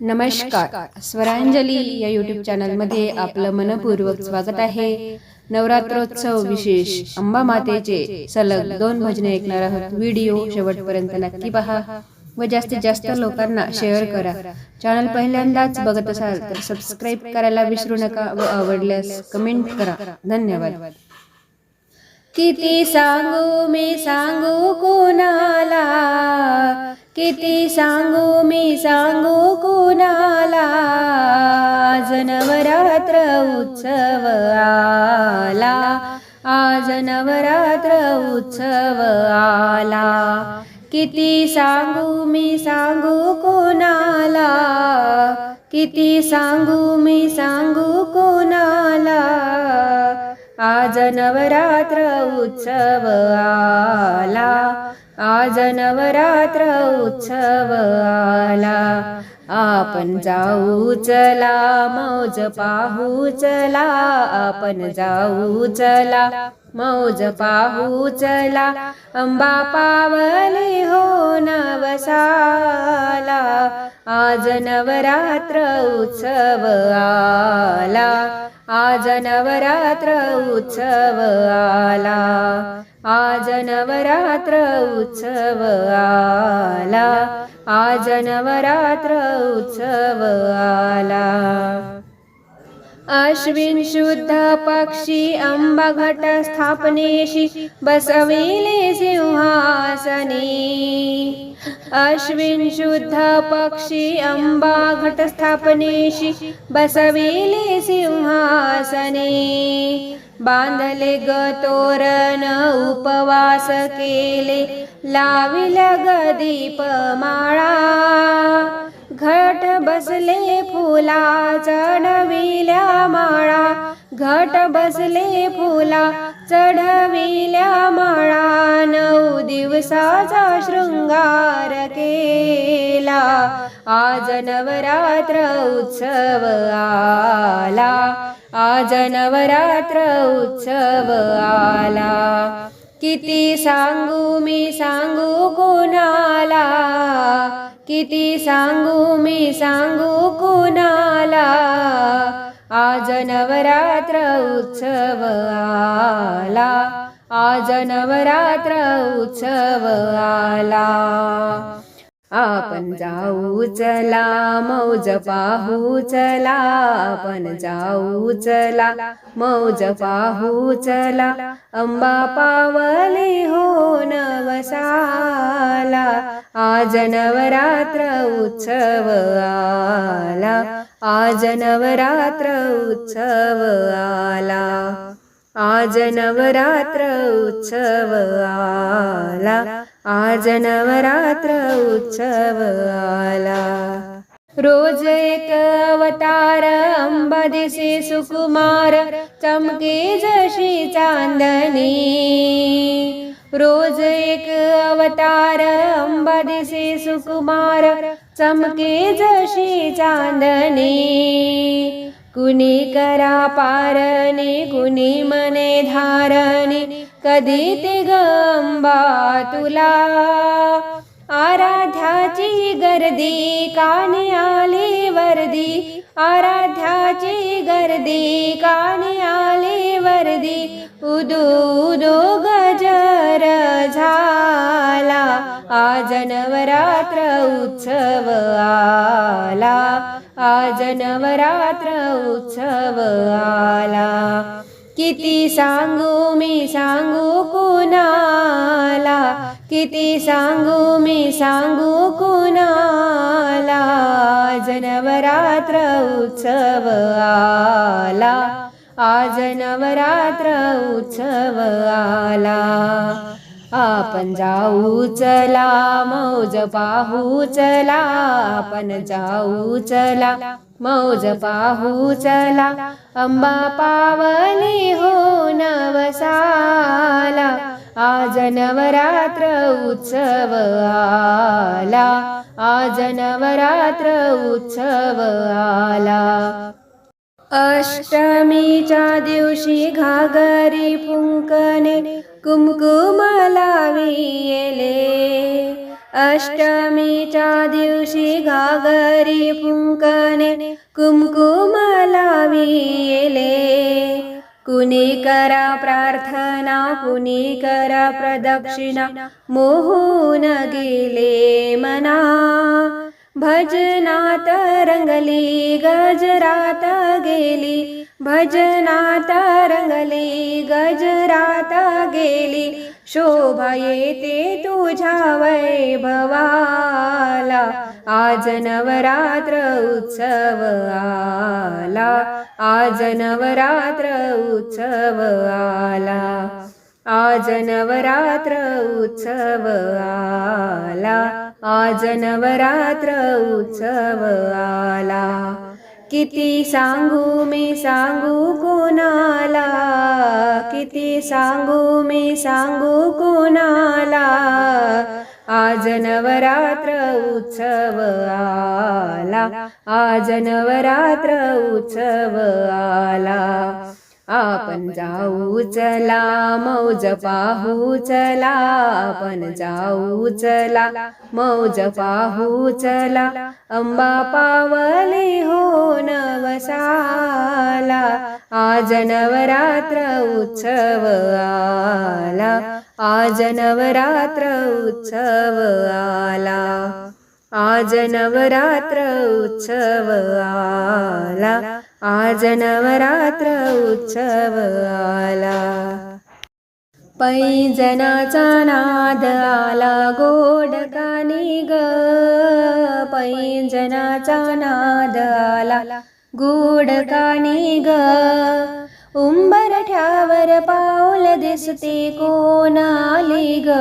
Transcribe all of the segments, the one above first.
नमस्कार. स्वरांजली या यूट्यूब चॅनलमध्ये आपलं मनपूर्वक स्वागत आहे. नवरात्रोत्सव विशेष. अंबा मातेचे सलग दोन भजने ऐकणार आहोत व्हिडिओ शेवटपर्यंत नक्की पहा व जास्तीत जास्त लोकांना शेअर करा. चॅनल पहिल्यांदाच बघत असाल तर सबस्क्राईब करायला विसरू नका व आवडल्यास कमेंट करा. धन्यवाद. किती सांगू मी सांगू कोणाला? किती सांगू मी सांगू कोणाला? आज नवरात्र उत्सव आला. आज नवरात्र उत्सव आला. किती सांगू मी सांगू कोणाला? किती सांगू मी सांगू कोणाला? आज नवरात्र उत्सव आला. आज नवरात्र उत्सव आला. आपण जाऊ चला मौज पाहू चला. आपण जाऊ चला मौज पाहू चला. अंबा पावले हो नवसाला. आज नवरात्र उत्सव आला. आज नवरात्र उत्सव आला. आज नवरात्र उत्सव आला. आज नवरात्र उत्सव आला. अश्विन शुद्ध पक्षी अंबा घट स्थापनेशी बसविले सिंहासनी. अश्विन शुद्ध पक्षी अंबा घट स्थापनेशी बसविले सिंहासने. बांधले ग तोरण उपवास केले लाविल ग दीपमाळा. घट बसले फुला चढविल्या माळा. घट बसले फुला चढविल्या माळा. नऊ दिवसाचा शृंगार केला. आज नवरात्र उत्सव आला. आज नवरात्र उत्सव आला. किती सांगू मी सांगू कोणाला किती सांगू मी सांगू कोणाला? आज नवरात्र उत्सव आला. आज नवरात्र उत्सव आला. आपण जाऊ चला मौज पाहू चला आपण जाऊ चला मौज पाहू चला अंबा पावले हो नवसाला आज नवरात्र उत्सव आला आज नवरात्र उत्सव आला आज नवरात्र उत्सव आला आज नवरात्र उत्सव आला. रोज एक अवतार अंबा दिसे सुकुमार चमके जशी चांदणी रोज एक अवतार अंबा दिसे सुकुमार चमके जशी चांदणी कुणी करा पारणी कुणी मने धारणी कधी ते गंबा तुला? आराध्याची गर्दी काने आली वर्दी. आराध्याची गर्दी काने आली वर्दी. उदू उदो गजर झाला. आज नवरात्र उत्सव आला. आज नवरात्र उत्सव आला. किती सांगू मी सांगू कुणाला? किती सांगू मी सांगू कुणाला? जनवरात्र उत्सव आला. आज नवरात्र उत्सव आला. आपण जाऊ चला मौज पाहू चला. आपण जाऊ चला मौज पाहू चला. अंबा पावली हो नवसाला. आज नवरात्र उत्सव आला. आज नवरात्र उत्सव आला. अष्टमीच्या दिवशी घागरी फुंकणे कुमकुम येले. अष्टमीच्या दिवशी घागरी फुंकणे कुमकुम येले. कुणी करा प्रार्थना कुणी करा प्रदक्षिणा मोहून गेले मना. भजनात रंगली गजरात गेली. भजनात रंगली गजरात गेली. शोभा येते तुझ्या वैभवाला. आज नवरात्र उत्सव आला. आज नवरात्र उत्सव आला. आज नवरात्र उत्सव आला. आज नवरात्र उत्सव आला. किती सांगू मी सांगू कोणाला? किती सांगू मी सांगू कोणाला? आज नवरात्र उत्सव आला. आज नवरात्र उत्सव आला. आपण जाऊ चला मौज पाहू चला आपण जाऊ चला मौज पाहू चला अंबा पावले हो नवसाला आज नवरात्र उत्सव आला आज नवरात्र उत्सव आला आज नवरात्र उत्सव आला आज नवरात्र उत्सव आला. पैजनाचा नाद आला गोड कानी ग पैजनाचा नाद आला गोड कानी ग उंबरठ्यावर पाऊल दिसते कोण आली ग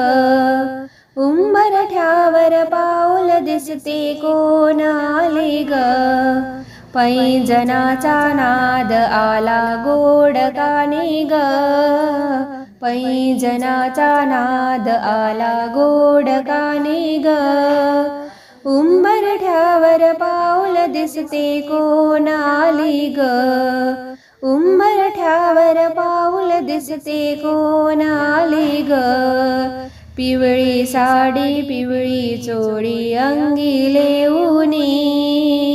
उंबरठ्यावर पाऊल दिसते कोण आली ग पैंजनाचा नाद आला गोड कानी ग पैंजनाचा नाद आला गोड कानी ग उंबरठ्यावर पाऊल दिसते कोण आली ग उंबरठ्यावर पाऊल दिसते कोण आली ग पिवळी साडी पिवळी चोळी अंगी लेऊनी.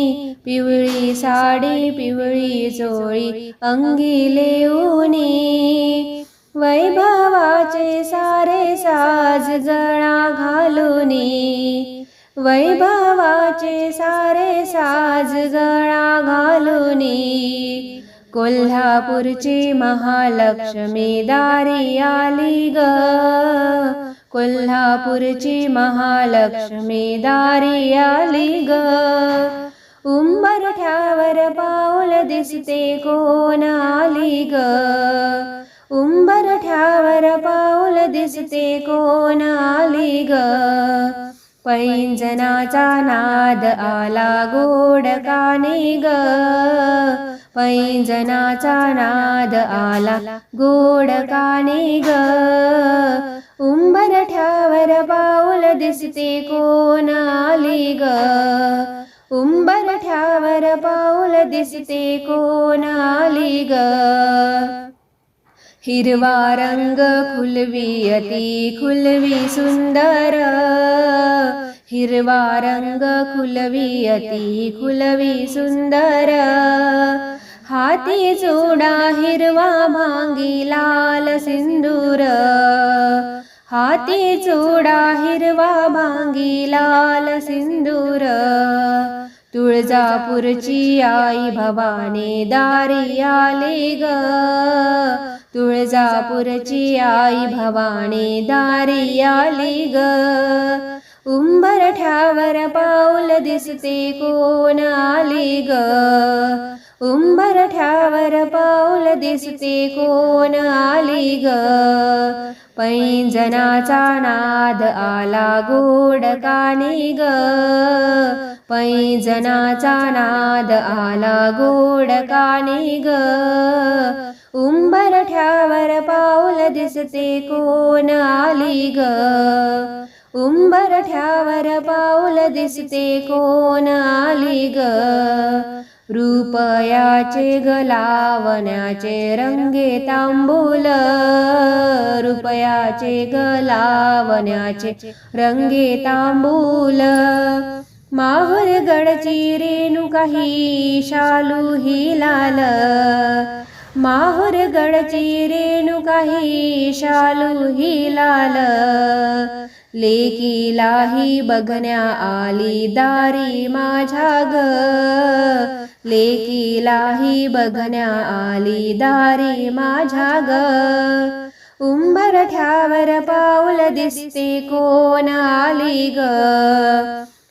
पिवळी साडी पिवळी चोळी अंगी लेऊनी. वैभवाचे सारे साज जळा घालूनी. वैभवाचे सारे साज जळा घालूनी. कोल्हापूरची महालक्ष्मी दारी आली ग. कोल्हापूरची महालक्ष्मी दारी आली ग. उंबरठ्यावर पाऊल दिसते कोण आली ग? उंबरठ्यावर पाऊल दिसते कोण आली ग? पैंजनाचा नाद आला गोड काने ग. पैंजनाचा नाद आला गोड काने ग. उंबरठ्यावर पाऊल दिसते कोण आली ग? उंबरठ्यावर पाऊल दिसते कोणाली ग? हिरवा रंग खुलवी अति खुलवी सुंदर. हिरवा रंग खुलवी अति खुलवी सुंदर. हाती चुडा हिरवा भांगी लाल सिंदूर. हाती चुडा हिरवा भांगी लाल सिंदूर. तुळजापूरची आई भवाने दारी आले ग. तुळजापूरची आई भवाने दारी आली ग. उंबरठ्यावर पाऊल दिसते कोण आली ग. उंबरठ्यावर पाऊल दिसते कोण आली ग. पैंजनाचा नाद आला गोड काने ग. पैंजनाचा नाद आला गोड काने ग उंबरठ्यावर पाऊल दिसते कोण आली ग? उंबरठ्यावर पाऊल दिसते कोण आली ग? रुपयाचे गलावण्याचे रंगे तांबूल रुपयाचे गलावण्याचे रंगे तांबूल. माहुर गडची रेणू काही शालू ही लाल. माहुर गडची रेणू काही शालू ही लाल. लेकीलाही बघण्या आली दारी माझ्या ग लेकीलाही बघण्या आली दारी माझ्या ग उंबरठ्यावर पाऊल दिसते कोण आली ग?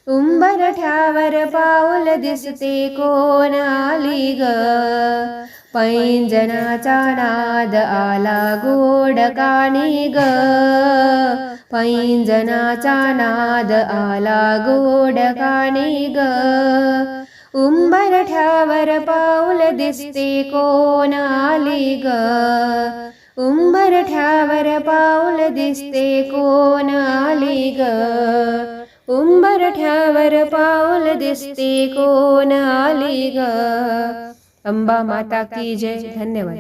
उंबरठ्यावर पाऊल दिसते कोण आली ग? पैंजनाचा नाद आला गोड काणी ग. पैंजनाचा नाद आला गोड काणी ग. उंबरठ्यावर पाऊल दिसते कोण आली ग? उंबरठ्यावर पाऊल दिसते कोण आली ग? उंबरठ्यावर पाऊल दिसते कोण आली ग? अंबा माता की जय. धन्यवाद.